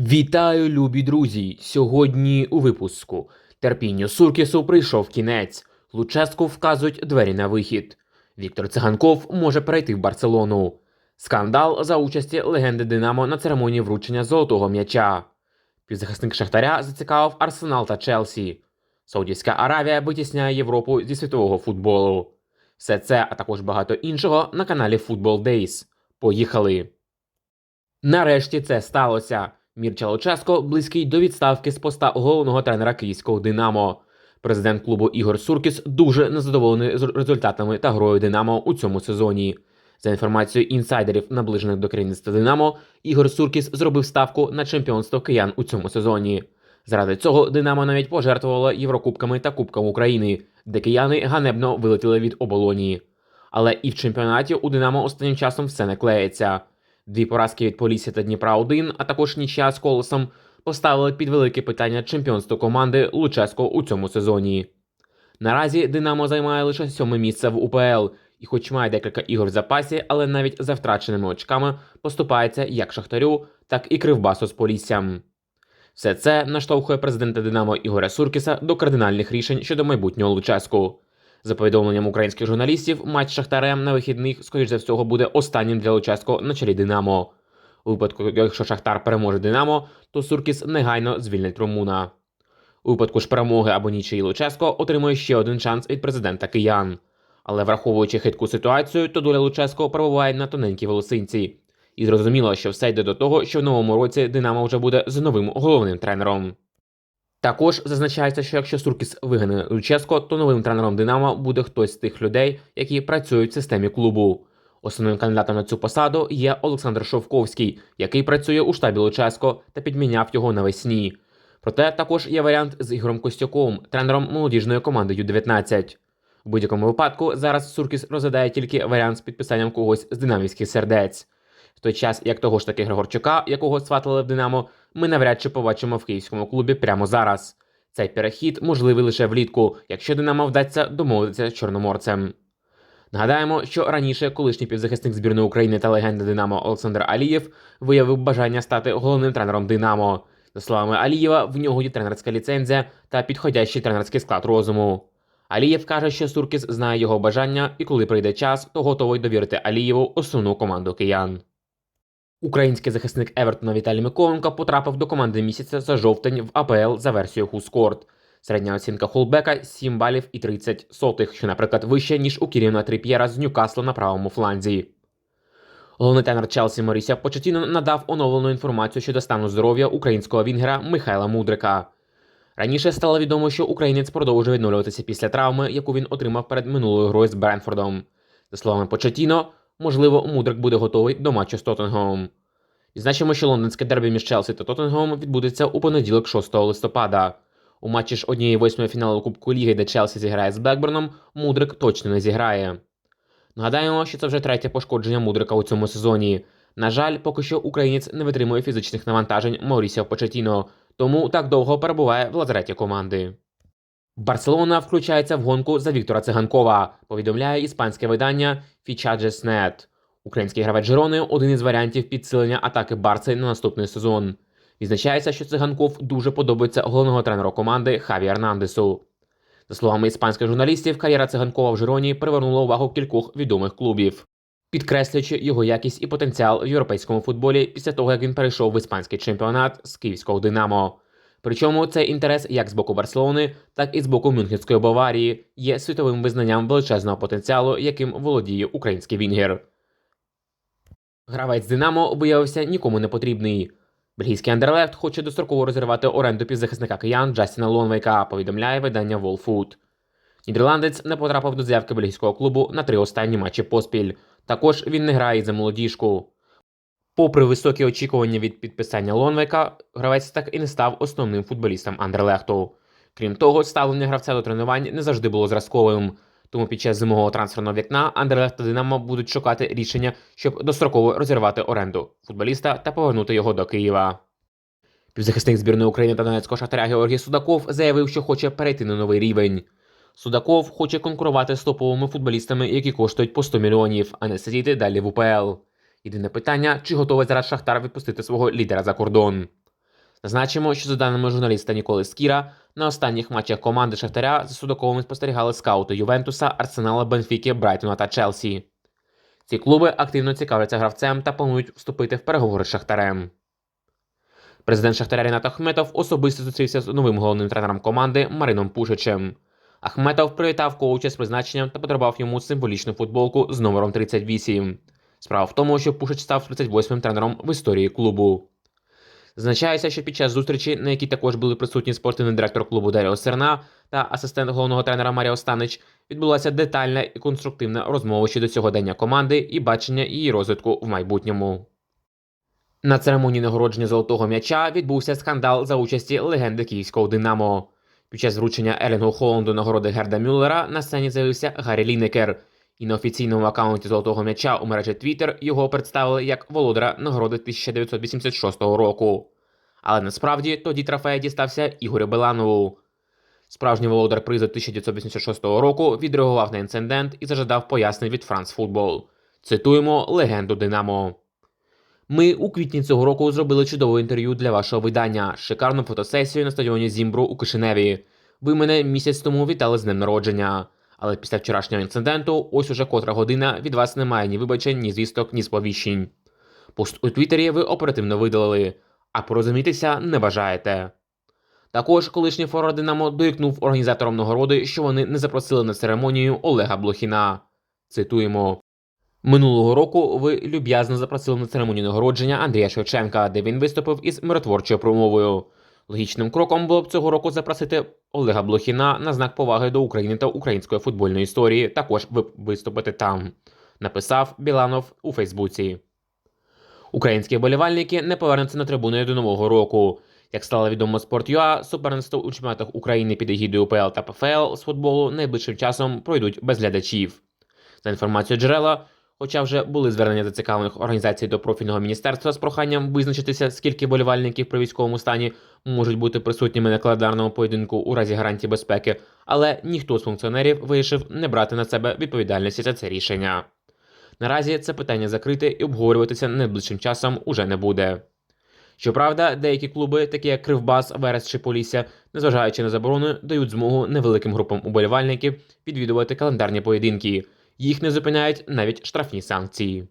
Вітаю, любі друзі! Сьогодні у випуску. Терпінню Суркісу прийшов кінець. Луческу вказують двері на вихід. Віктор Циганков може перейти в Барселону. Скандал за участі легенди Динамо на церемонії вручення золотого м'яча. Півзахисник Шахтаря зацікавив Арсенал та Челсі. Саудівська Аравія витісняє Європу зі світового футболу. Все це, а також багато іншого на каналі Football Days. Поїхали! Нарешті це сталося. Мірча Луческо близький до відставки з поста головного тренера київського Динамо. Президент клубу Ігор Суркіс дуже незадоволений з результатами та грою Динамо у цьому сезоні. За інформацією інсайдерів, наближених до керівництва Динамо, Ігор Суркіс зробив ставку на чемпіонство киян у цьому сезоні. Заради цього Динамо навіть пожертвувало Єврокубками та Кубком України, де кияни ганебно вилетіли від оболонії. Але і в чемпіонаті у Динамо останнім часом все не клеїться. Дві поразки від Полісся та Дніпра 1, а також нічия з колосом поставили під велике питання чемпіонство команди Луческо у цьому сезоні. Наразі Динамо займає лише сьоме місце в УПЛ, і хоч має декілька ігор в запасі, але навіть за втраченими очками поступається як Шахтарю, так і Кривбасу з Поліссям. Все це наштовхує президента Динамо Ігоря Суркіса до кардинальних рішень щодо майбутнього Луческу. За повідомленням українських журналістів, матч Шахтарем на вихідних, скоріш за всього, буде останнім для Луческо на чолі Динамо. У випадку, якщо Шахтар переможе Динамо, то Суркіс негайно звільнить Румуна. У випадку ж перемоги або нічиї Луческо отримує ще один шанс від президента Киян. Але враховуючи хитку ситуацію, то доля Луческо перебуває на тоненькій волосинці. І зрозуміло, що все йде до того, що в новому році Динамо вже буде з новим головним тренером. Також зазначається, що якщо Суркіс вигане Луческо, то новим тренером Динамо буде хтось з тих людей, які працюють в системі клубу. Основним кандидатом на цю посаду є Олександр Шовковський, який працює у штабі Луческо та підміняв його навесні. Проте також є варіант з Ігорем Костюком, тренером молодіжної команди Ю-19. У будь-якому випадку зараз Суркіс розглядає тільки варіант з підписанням когось з динамівських сердець. В той час, як того ж таки Григорчука, якого сватали в Динамо, ми навряд чи побачимо в київському клубі прямо зараз. Цей перехід можливий лише влітку, якщо Динамо вдасться домовитися з чорноморцем. Нагадаємо, що раніше колишній півзахисник збірної України та легенда Динамо Олександр Алієв виявив бажання стати головним тренером Динамо. За словами Алієва, в нього є тренерська ліцензія та підходящий тренерський склад розуму. Алієв каже, що Суркіс знає його бажання, і коли прийде час, то готовий довірити Алієву основну команду киян. Український захисник Евертона Віталій Миколенко потрапив до команди місяця за жовтень в АПЛ за версією Хускорт. Середня оцінка Холбека 7 балів і 30 сотих, що, наприклад, вище, ніж у Кіріна Тріп'єра з Ньюкасла на правому фланзі. Головний тренер Челсі Моріся Почетіно надав оновлену інформацію щодо стану здоров'я українського вінгера Михайла Мудрика. Раніше стало відомо, що українець продовжує відновлюватися після травми, яку він отримав перед минулою грою з Бренфордом. За словами Почетіно, можливо, Мудрик буде готовий до матчу з Тоттенгемом. Відзначимо, що лондонське дербі між Челсі та Тоттенгемом відбудеться у понеділок 6 листопада. У матчі ж однієї восьмої фіналу Кубку Ліги, де Челсі зіграє з Блекберном, Мудрик точно не зіграє. Нагадаємо, що це вже третє пошкодження Мудрика у цьому сезоні. На жаль, поки що українець не витримує фізичних навантажень Маурісіо Почетіно, тому так довго перебуває в лазареті команди. Барселона включається в гонку за Віктора Циганкова, повідомляє іспанське видання Fichajes.net. Український гравець Жирони один із варіантів підсилення атаки Барси на наступний сезон. Відзначається, що циганков дуже подобається головного тренеру команди Хаві Ернандесу. За словами іспанських журналістів, кар'єра циганкова в Жироні привернула увагу кількох відомих клубів, підкреслюючи його якість і потенціал в європейському футболі після того, як він перейшов в іспанський чемпіонат з київського Динамо. Причому цей інтерес як з боку Барселони, так і з боку Мюнхенської Баварії є світовим визнанням величезного потенціалу, яким володіє український Вінгер. Гравець Динамо виявився нікому не потрібний. Бельгійський Андерлехт хоче достроково розірвати оренду півзахисника киян Джастіна Лонвейка, повідомляє видання Wall Нідерландець не потрапив до заявки бельгійського клубу на три останні матчі поспіль. Також він не грає за молодіжку. Попри високі очікування від підписання Лонвейка, гравець так і не став основним футболістом Андерлехту. Крім того, ставлення гравця до тренувань не завжди було зразковим. Тому під час зимового трансферного вікна Андерлехт та Динамо будуть шукати рішення, щоб достроково розірвати оренду футболіста та повернути його до Києва. Півзахисник збірної України та Донецького шахтаря Георгій Судаков заявив, що хоче перейти на новий рівень. Судаков хоче конкурувати з топовими футболістами, які коштують по 100 мільйонів, а не сидіти далі в УПЛ. Єдине питання, чи готовий зараз Шахтар відпустити свого лідера за кордон. Зазначимо, що за даними журналіста Ніколи Скіра, на останніх матчах команди Шахтаря за Судаковими спостерігали скаути Ювентуса, Арсенала, Бенфіки, Брайтона та Челсі. Ці клуби активно цікавляться гравцем та планують вступити в переговори з Шахтарем. Президент Шахтаря Рінат Ахметов особисто зустрівся з новим головним тренером команди Марином Пушичем. Ахметов привітав коуча з призначенням та подарував йому символічну футболку з номером 38. Справа в тому, що Пушич став 38-м тренером в історії клубу. Зазначається, що під час зустрічі, на якій також були присутні спортивний директор клубу Даріо Серна та асистент головного тренера Маріо Станич, відбулася детальна і конструктивна розмова щодо сьогодення команди і бачення її розвитку в майбутньому. На церемонії нагородження золотого м'яча відбувся скандал за участі легенди київського Динамо. Під час вручення Елінгу Холланду нагороди Герда Мюллера на сцені з'явився Гаррі Лінекер. І на офіційному аккаунті золотого м'яча у мережі Twitter його представили як володара нагороди 1986 року. Але насправді тоді трофей дістався Ігорю Беланову. Справжній володар призу 1986 року відреагував на інцидент і зажадав пояснень від France Football. Цитуємо легенду Динамо. Ми у квітні цього року зробили чудове інтерв'ю для вашого видання, шикарну фотосесію на стадіоні Зімбру у Кишиневі. Ви мене місяць тому вітали з днем народження. Але після вчорашнього інциденту, ось уже котра година, від вас немає ні вибачень, ні звісток, ні сповіщень. Пост у Твіттері ви оперативно видалили, а порозумітися не бажаєте. Також колишній форвард Динамо дорікнув організаторам нагороди, що вони не запросили на церемонію Олега Блохіна. Цитуємо. Минулого року ви люб'язно запросили на церемонію нагородження Андрія Шевченка, де він виступив із миротворчою промовою. Логічним кроком було б цього року запросити Олега Блохіна на знак поваги до України та української футбольної історії, також виступити там, написав Біланов у Фейсбуці. Українські вболівальники не повернуться на трибуни до нового року. Як стало відомо Спорт.ua, суперництво у чемпіонатах України під егідою УПЛ та ПФЛ з футболу найближчим часом пройдуть без глядачів. За інформацією джерела, хоча вже були звернення зацікавлених організацій до профільного міністерства з проханням визначитися, скільки болівальників при військовому стані можуть бути присутніми на календарному поєдинку у разі гарантії безпеки, але ніхто з функціонерів вирішив не брати на себе відповідальності за це рішення. Наразі це питання закрите і обговорюватися найближчим часом уже не буде. Щоправда, деякі клуби, такі як Кривбас, Верес чи Полісся, незважаючи на заборону, дають змогу невеликим групам уболівальників відвідувати календарні поєдинки. Їх не зупиняють навіть штрафні санкції.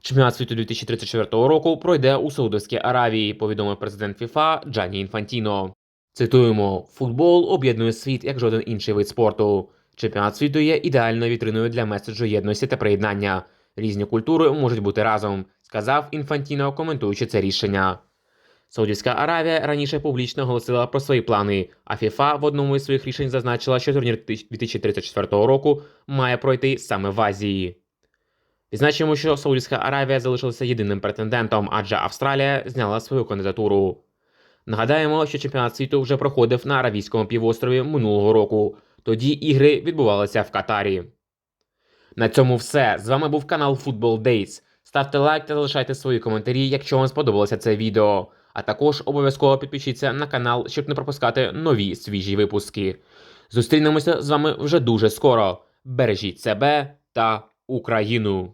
Чемпіонат світу 2034 року пройде у Саудовській Аравії, повідомив президент ФІФА Джані Інфантіно. Цитуємо: футбол об'єднує світ як жоден інший вид спорту. Чемпіонат світу є ідеальною вітриною для меседжу єдності та приєднання. Різні культури можуть бути разом, сказав Інфантіно, коментуючи це рішення. Саудівська Аравія раніше публічно оголосила про свої плани, а ФІФА в одному із своїх рішень зазначила, що турнір 2034 року має пройти саме в Азії. Відзначимо, що Саудівська Аравія залишилася єдиним претендентом, адже Австралія зняла свою кандидатуру. Нагадаємо, що чемпіонат світу вже проходив на Аравійському півострові минулого року. Тоді ігри відбувалися в Катарі. На цьому все. З вами був канал Football Days. Ставте лайк та залишайте свої коментарі, якщо вам сподобалося це відео. А також обов'язково підпишіться на канал, щоб не пропускати нові свіжі випуски. Зустрінемося з вами вже дуже скоро. Бережіть себе та Україну!